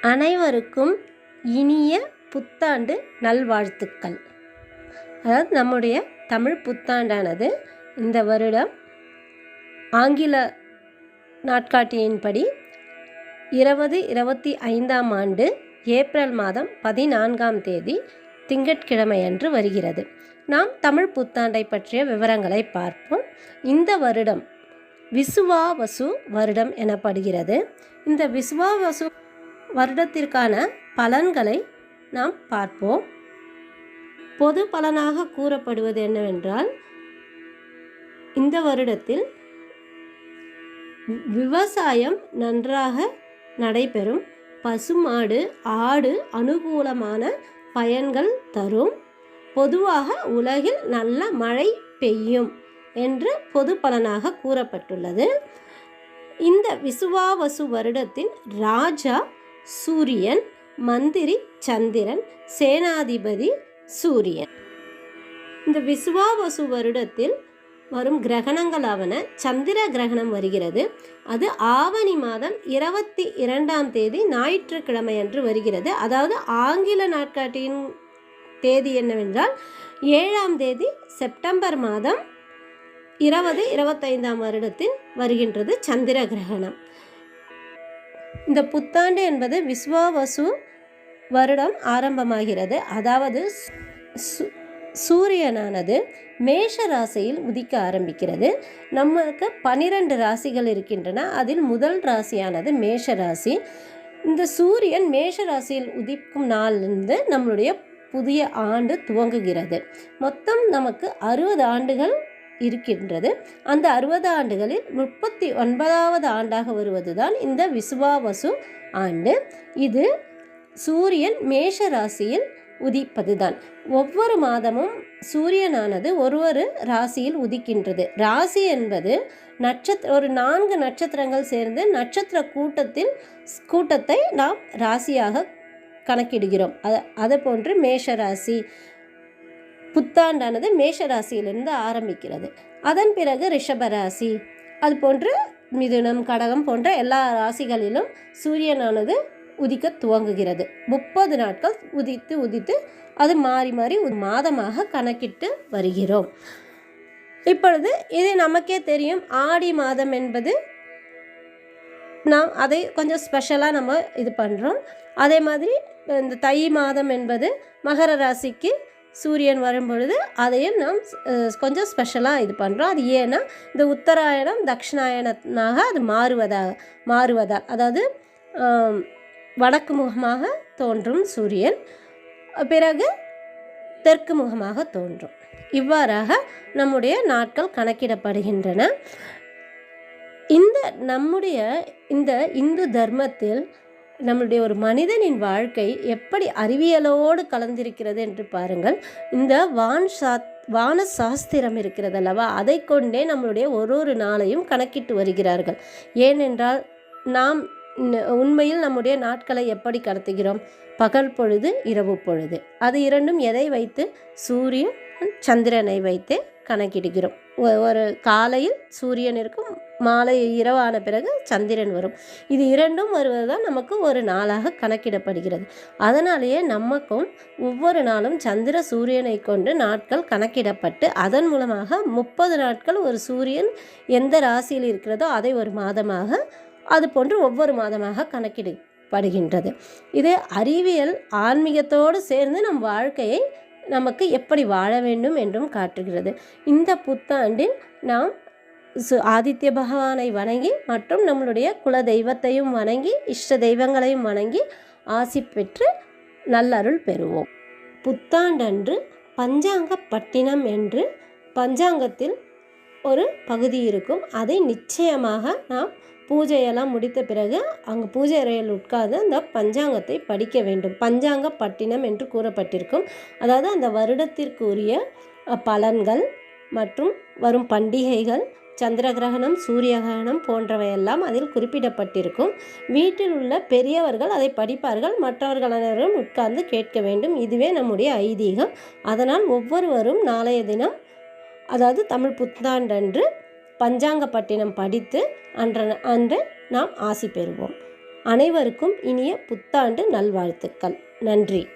அனைவருக்கும் இனிய புத்தாண்டு நல்வாழ்த்துக்கள். அதாவது நம்முடைய தமிழ் புத்தாண்டானது இந்த வருடம் ஆங்கில நாட்காட்டியின்படி இருபது இருபத்தி ஐந்தாம் ஆண்டு ஏப்ரல் மாதம் பதினான்காம் தேதி திங்கட்கிழமை அன்று வருகிறது. நாம் தமிழ் புத்தாண்டை பற்றிய விவரங்களை பார்ப்போம். இந்த வருடம் விசுவாவசு வருடம் எனப்படுகிறது. இந்த விசுவாவசு வருடத்திற்கான பலன்களை நாம் பார்ப்போம். பொது பலனாக கூறப்படுவது என்னவென்றால் இந்த வருடத்தில் விவசாயம் நன்றாக நடைபெறும். பசுமாடு ஆடு அனுகூலமான பயன்கள் தரும். பொதுவாக உலகில் நல்ல மழை பெய்யும் என்று பொது பலனாக கூறப்பட்டுள்ளது. இந்த விசுவாவசு வருடத்தின் ராஜா சூரியன் மந்திரி சந்திரன் சேனாதிபதி சூரியன். இந்த விசுவாவசு வருடத்தில் வரும் கிரகணங்களாவன சந்திர கிரகணம் வருகிறது. அது ஆவணி மாதம் இருபத்தி இரண்டாம் தேதி ஞாயிற்றுக்கிழமை அன்று வருகிறது. அதாவது ஆங்கில நாட்காட்டியின் தேதி என்னவென்றால் ஏழாம் தேதி செப்டம்பர் மாதம் இருபது இருபத்தைந்தாம் வருடத்தில் வருகின்றது சந்திர கிரகணம். இந்த புத்தாண்டு என்பது விஸ்வாவசு வருடம் ஆரம்பமாகிறது. அதாவது சு- சூரியனானது மேஷ ராசியில் உதிக்க ஆரம்பிக்கிறது. நமக்கு பனிரெண்டு ராசிகள் இருக்கின்றன. அதில் முதல் ராசியானது மேஷ ராசி இந்த சூரியன் மேஷ ராசியில் உதிக்கும் நாளிலிருந்து நம்மளுடைய புதிய ஆண்டு துவங்குகிறது. மொத்தம் நமக்கு அறுபது ஆண்டுகள் இருக்கின்றது. அந்த அறுபது ஆண்டுகளில் முப்பத்தி ஒன்பதாவது ஆண்டாக வருவதுதான் இந்த விசுவாவசு ஆண்டு. இது சூரியன் மேஷ ராசியில் உதிப்பதுதான். ஒவ்வொரு மாதமும் சூரியனானது ஒரு ஒரு ராசியில் உதிக்கின்றது. ராசி என்பது நட்சத்திர ஒரு நான்கு நட்சத்திரங்கள் சேர்ந்து நட்சத்திர கூட்டத்தில் கூட்டத்தை நாம் ராசியாக கணக்கிடுகிறோம். அது அதை போன்று மேஷ ராசி புத்தாண்டானது மேஷ ராசியிலிருந்து ஆரம்பிக்கிறது. அதன் பிறகு ரிஷப ராசி அது போன்று மிதுனம் கடகம் போன்ற எல்லா ராசிகளிலும் சூரியனானது உதிக்க துவங்குகிறது. முப்பது நாட்கள் உதித்து உதித்து அது மாறி மாறி ஒரு மாதமாக கணக்கிட்டு வருகிறோம். இப்பொழுது இது நமக்கே தெரியும். ஆடி மாதம் என்பது நாம் அதை கொஞ்சம் ஸ்பெஷலாக நம்ம இது பண்ணுறோம் அதே மாதிரி இந்த தை மாதம் என்பது மகர ராசிக்கு சூரியன் வரும் பொழுது அதையும் நாம் கொஞ்சம் ஸ்பெஷலாக இது பண்ணுறோம் அது ஏன்னா இந்த உத்தராயணம் தட்சிணாயணமாக அது மாறுவதாக மாறுவதால் அதாவது வடக்கு முகமாக தோன்றும் சூரியன் பிறகு தெற்கு முகமாக தோன்றும். இவ்வாறாக நம்முடைய நாட்கள் கணக்கிடப்படுகின்றன. இந்த நம்முடைய இந்த இந்து தர்மத்தில் நம்மளுடைய ஒரு மனிதனின் வாழ்க்கை எப்படி அறிவியலோடு கலந்திருக்கிறது என்று பாருங்கள். இந்த வான் சாத் வான சாஸ்திரம் இருக்கிறது அல்லவா? அதை கொண்டே நம்மளுடைய ஒரு ஒரு நாளையும் கணக்கிட்டு வருகிறார்கள். ஏனென்றால் நாம் உண்மையில் நம்முடைய நாட்களை எப்படி கடத்துகிறோம்? பகல் பொழுது இரவு பொழுது. அது இரண்டும் எதை வைத்து? சூரியன் சந்திரனை வைத்து கணக்கிடுகிறோம். ஒ- ஒரு காலையில் சூரியன் இருக்கும் மாலை இரவான பிறகு சந்திரன் வரும். இது இரண்டும் வருவதுதான் நமக்கு ஒரு நாளாக கணக்கிடப்படுகிறது. அதனாலேயே நமக்கும் ஒவ்வொரு நாளும் சந்திர சூரியனை கொண்டு நாட்கள் கணக்கிடப்பட்டு அதன் மூலமாக முப்பது நாட்கள் ஒரு சூரியன் எந்த ராசியில் இருக்கிறதோ அதை ஒரு மாதமாக அது போன்று ஒவ்வொரு மாதமாக கணக்கிடப்படுகின்றது. இது அறிவியல் ஆன்மீகத்தோடு சேர்ந்து நம் வாழ்க்கையை நமக்கு எப்படி வாழ வேண்டும் என்றும் காட்டுகிறது. இந்த புத்தாண்டில் நாம் ஆதித்ய பகவானை வணங்கி மற்றும் நம்மளுடைய குல தெய்வத்தையும் வணங்கி இஷ்ட தெய்வங்களையும் வணங்கி ஆசி பெற்று நல்லருள் பெறுவோம். புத்தாண்டன்று பஞ்சாங்க பட்டினம் என்று பஞ்சாங்கத்தில் ஒரு பகுதி இருக்கும். அதை நிச்சயமாக நாம் பூஜையெல்லாம் முடித்த பிறகு அங்கே பூஜை அறையில் உட்கார்ந்து அந்த பஞ்சாங்கத்தை படிக்க வேண்டும். பஞ்சாங்க பட்டினம் என்று கூறப்பட்டிருக்கும். அதாவது அந்த வருடத்திற்குரிய பலன்கள் மற்றும் வரும் பண்டிகைகள் சந்திர கிரகணம் சூரிய கிரகணம் போன்றவையெல்லாம் அதில் குறிப்பிடப்பட்டிருக்கும். வீட்டில் உள்ள பெரியவர்கள் அதை படிப்பார்கள். மற்றவர்கள் அனைவரும் உட்கார்ந்து கேட்க வேண்டும். இதுவே நம்முடைய ஐதீகம். அதனால் ஒவ்வொருவரும் நாளைய தினம் அதாவது தமிழ் புத்தாண்டன்று பஞ்சாங்கப்பட்டினம் படித்து அன்ற அன்று நாம் ஆசி பெறுவோம். அனைவருக்கும் இனிய புத்தாண்டு நல்வாழ்த்துக்கள். நன்றி.